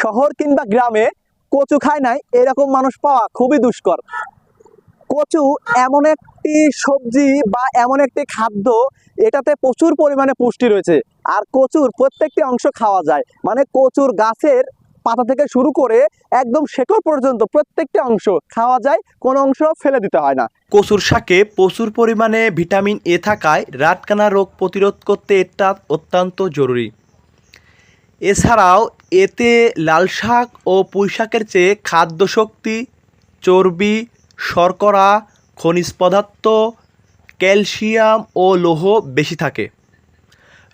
শহর কিংবা গ্রামে কচু খায় নাই, এরকম মানুষ পাওয়া খুবই দুষ্কর। কচু এমন একটি সবজি বা এমন একটি খাদ্য, এটাতে প্রচুর পরিমাণে পুষ্টি রয়েছে। আর কচুর প্রত্যেকটি অংশ খাওয়া যায়। মানে কচুর গাছের পাতা থেকে শুরু করে একদম শেকড় পর্যন্ত প্রত্যেকটি অংশ খাওয়া যায়, কোনো অংশ ফেলে দিতে হয় না। কচুর শাকে প্রচুর পরিমাণে ভিটামিন এ থাকায় রাতকানা রোগ প্রতিরোধ করতে এটা অত্যন্ত জরুরি। এছাড়াও এতে লাল শাক ও পুঁই শাকের চেয়ে খাদ্য শক্তি চর্বি, শর্করা, খনিজ পদার্থ, ক্যালসিয়াম ও লৌহ বেশি থাকে।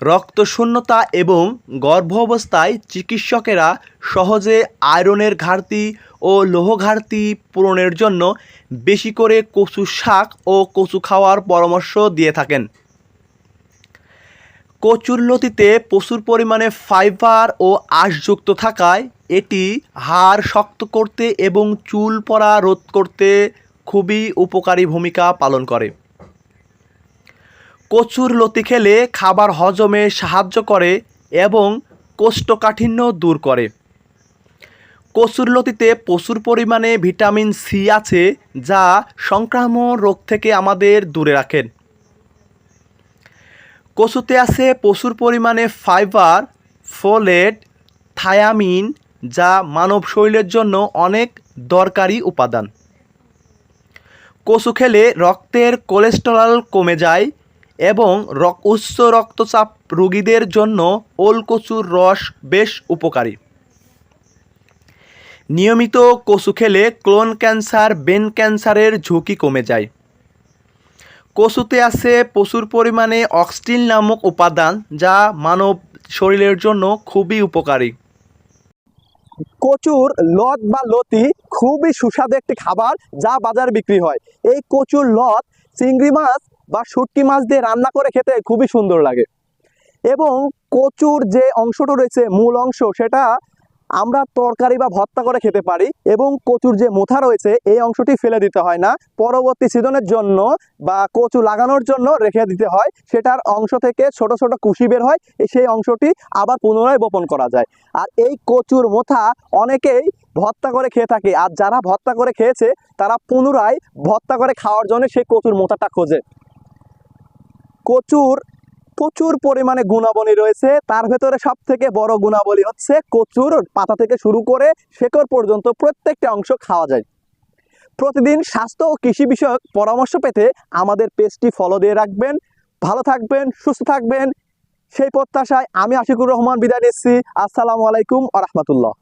রক্তশূন্যতা এবং গর্ভ অবস্থায় চিকিৎসকেরা সহজে আয়রনের ঘাটতি ও লৌহ ঘাটতি পূরণের জন্য বেশি করে কচু শাক ও কচু খাওয়ার পরামর্শ দিয়ে থাকেন। কচুর লতিতে প্রচুর পরিমাণে ফাইবার ও আঁশযুক্ত থাকায় এটি হাড় শক্ত করতে এবং চুল পড়া রোধ করতে খুবই উপকারী ভূমিকা পালন করে। কচুর লতি খেলে খাবার হজমে সাহায্য করে এবং কোষ্ঠকাঠিন্য দূর করে। কচুর লতিতে প্রচুর পরিমাণে ভিটামিন সি আছে যা সংক্রামক রোগ থেকে আমাদের দূরে রাখেন কচুতে আছে প্রচুর পরিমাণে ফাইবার, ফোলেট, থায়ামিন, যা মানব শরীরের জন্য অনেক দরকারি উপাদান। কচু খেলে রক্তের কোলেস্টেরল কমে যায় এবং উচ্চ রক্তচাপ রোগীদের জন্য ওল কচুর রস বেশ উপকারী। নিয়মিত কচু খেলে ক্লোন ক্যান্সার, বেন ক্যান্সারের ঝুঁকি কমে যায়। কচুতে আছে প্রচুর পরিমাণে অক্সিন নামক উপাদান যা মানব শরীরের জন্য খুবই উপকারী। কচুর লত বা লতি খুবই সুস্বাদু একটি খাবার যা বাজারে বিক্রি হয়। এই কচুর লত চিংড়ি মাছ বা শুটকি মাছ দিয়ে রান্না করে খেতে খুবই সুন্দর লাগে। এবং কচুর যে অংশটা রয়েছে, মূল অংশ, সেটা আমরা তরকারি বা ভর্তা করে খেতে পারি এবং কচুর যে মোথা রয়েছে, এই অংশটি ফেলে দিতে হয় না। পরবর্তী সিজনের জন্য বা কচু লাগানোর জন্য রেখে দিতে হয়। সেটার অংশ থেকে ছোট ছোট কুশি বের হয় সেই অংশটি আবার পুনরায় বপন করা যায়। আর এই কচুর মোথা অনেকেই ভর্তা করে খেয়ে থাকে। আর যারা ভর্তা করে খেয়েছে, তারা পুনরায় ভর্তা করে খাওয়ার জন্য সেই কচুর মোথাটা খোঁজে। কচুর প্রচুর পরিমাণে গুণাবলী রয়েছে। তার ভেতরে সব থেকে বড় গুণাবলী হচ্ছে কচুর পাতা থেকে শুরু করে শেকড় পর্যন্ত প্রত্যেকটা অংশ খাওয়া যায়। প্রতিদিন স্বাস্থ্য ও কৃষি বিষয়ক পরামর্শ পেতে আমাদের পেজটি ফলো দিয়ে রাখবেন। ভালো থাকবেন, সুস্থ থাকবেন। সেই প্রত্যাশায় আমি আশিকুর রহমান বিদায় নিচ্ছি। আসসালামু আলাইকুম আ রহমতুল্লাহ।